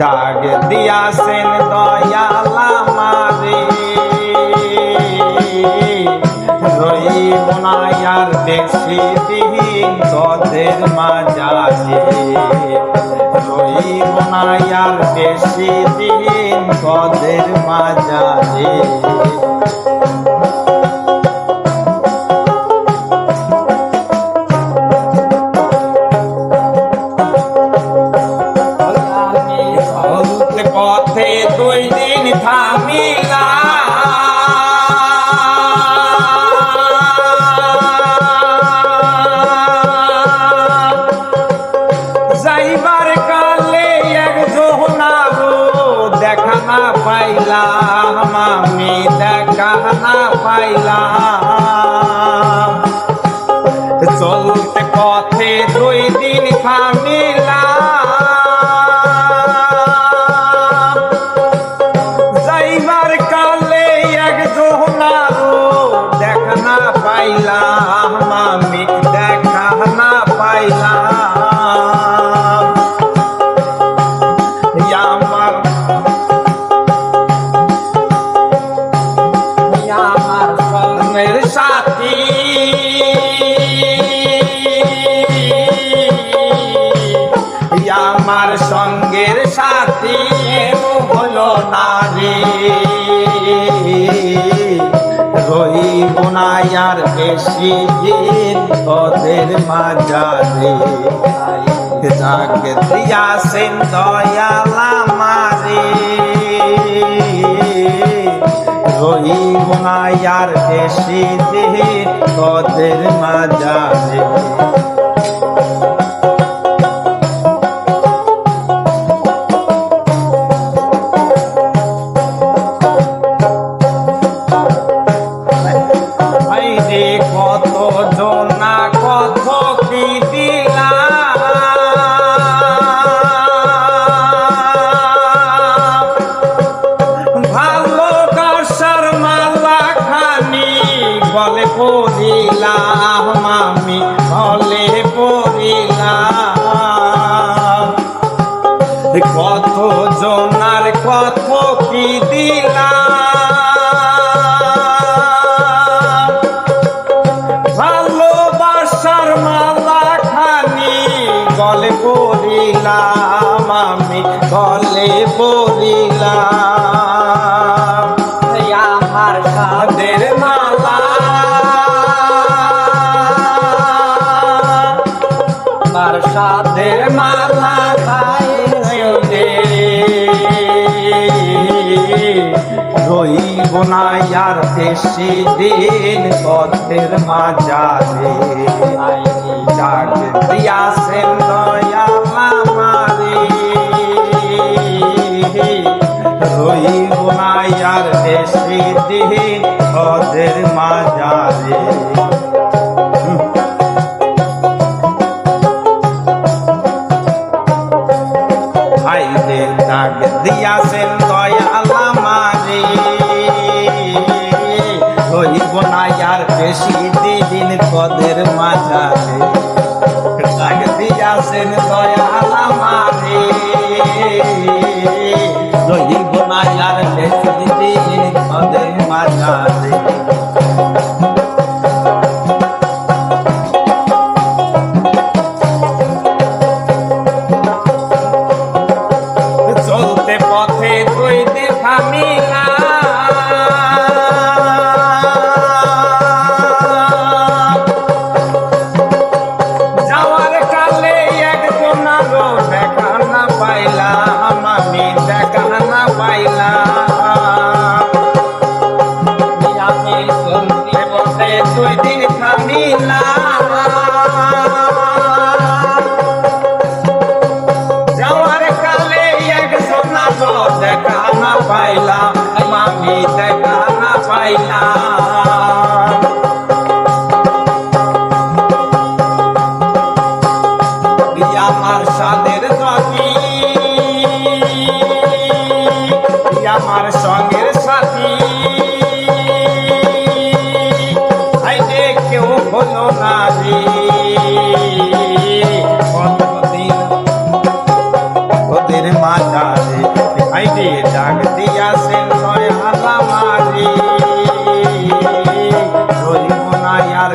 ডাক দিয়াছেন দয়ালা মারে। রইব না আর বেশি দিন তোদের মাজারে রইব না আর বেশি দিন তোদের মাজারে দেখা পাইলাম চলতে পথে দুই দিন থামিলাম নারী রইব না আর বেশি দিন তোদের মাঝারে। যাক দিয়াছেন দয়ালা মারে রইব না আর বেশি দিন তোদের মাঝারে। বলে পড়িলাম আমি, বলে পড়িলাম কত জনার কত কি দিলাম। ভালোবাসার মালা খানি গলে পড়িলাম আমি গলে পড়িলাম আমার সাদের মালা রে। রইব না আর বেশি দিন পথের মাঝারে। ডাক দিয়াছেন রইব না আর দিন ভাইরে ডাক দিয়াছেন, দয়ালা মারে রইব না আর বেশি দিন পদের মাঝারে। ডাক দিয়াছেন, দয়ালা মারে রইব না আর বেশি দিন পদের মাঝারে। ডাক দিয়াছেন নয় হালা মারি ধরিব না আর